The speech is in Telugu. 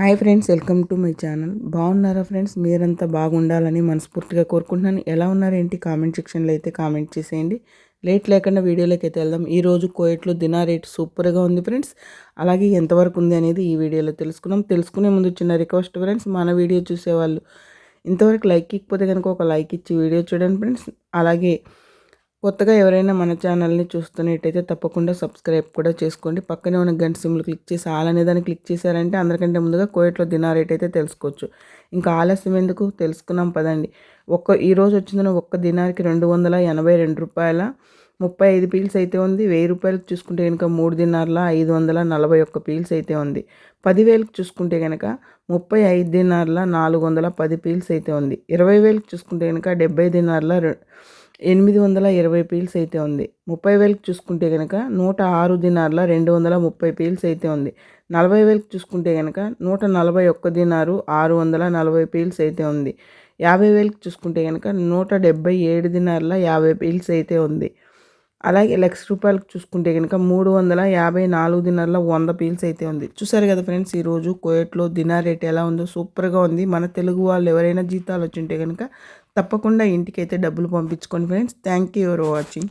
Hi friends welcome to my channel. బాగున్నారా ఫ్రెండ్స్? మీరంతా బాగుండాలని మనస్ఫూర్తిగా కోరుకుంటున్నాను. ఎలా ఉన్నారేంటి కామెంట్ సెక్షన్లో అయితే కామెంట్ చేసేయండి. లేట్ లేకుండా వీడియోలోకి అయితే వెళ్దాం. ఈరోజు కోయట్లో దినా రేట్ సూపర్గా ఉంది ఫ్రెండ్స్. అలాగే ఎంతవరకు ఉంది అనేది ఈ వీడియోలో తెలుసుకున్నాం తెలుసుకునే ముందు చిన్న రిక్వెస్ట్ ఫ్రెండ్స్ మన వీడియో చూసేవాళ్ళు ఇంతవరకు లైక్ ఇకపోతే కనుక ఒక లైక్ ఇచ్చి వీడియో చూడండి ఫ్రెండ్స్. అలాగే కొత్తగా ఎవరైనా మన ఛానల్ని చూస్తున్నట్టయితే తప్పకుండా సబ్స్క్రైబ్ కూడా చేసుకోండి. పక్కనే ఉన్న గంట సిమ్లు క్లిక్ చేసి ఆల్ అనే దాన్ని క్లిక్ చేశారంటే అందరికంటే ముందుగా కోయట్లో దినా రేట్ అయితే తెలుసుకోవచ్చు. ఇంకా ఆలస్యం ఎందుకు? తెలుసుకున్నాం పదండి. ఒక్క ఈరోజు వచ్చిందని ఒక్క దినారికి రెండు వందల ఎనభై రెండు రూపాయల ముప్పై ఐదు పీల్స్ అయితే ఉంది. వెయ్యి రూపాయలకు చూసుకుంటే కనుక మూడు దినార్ల ఐదు వందల నలభై ఒక్క పీల్స్ అయితే ఉంది. పదివేలకు చూసుకుంటే కనుక ముప్పై ఐదు దినార్ల నాలుగు వందల పది పీల్స్ అయితే ఉంది. ఇరవై వేలకు చూసుకుంటే కనుక డెబ్బై దినార్ల ఎనిమిది వందల ఇరవై పీల్స్ అయితే ఉంది. ముప్పై వేలకు చూసుకుంటే కనుక నూట ఆరు దినార్ల రెండు వందల ముప్పై పీల్స్ అయితే ఉంది. నలభై వేలకు చూసుకుంటే కనుక నూట నలభై ఒక్క దినారు ఆరు వందల నలభై పీల్స్ అయితే ఉంది. యాభై వేలకు చూసుకుంటే కనుక నూట డెబ్బై ఏడు దినార్ల యాభై పీల్స్ అయితే ఉంది. అలాగే లక్ష రూపాయలకు చూసుకుంటే కనుక మూడు వందల యాభై నాలుగు దినార్ల వంద పీల్స్ అయితే ఉంది. చూసారు కదా ఫ్రెండ్స్ ఈరోజు కోయట్లో దినార్ రేట్ ఎలా ఉందో సూపర్గా ఉంది. మన తెలుగు వాళ్ళు ఎవరైనా జీతాలు వచ్చింటే కనుక తప్పకుండా ఇంటికి అయితే డబ్బులు పంపించుకోండి friends. Thank you for watching.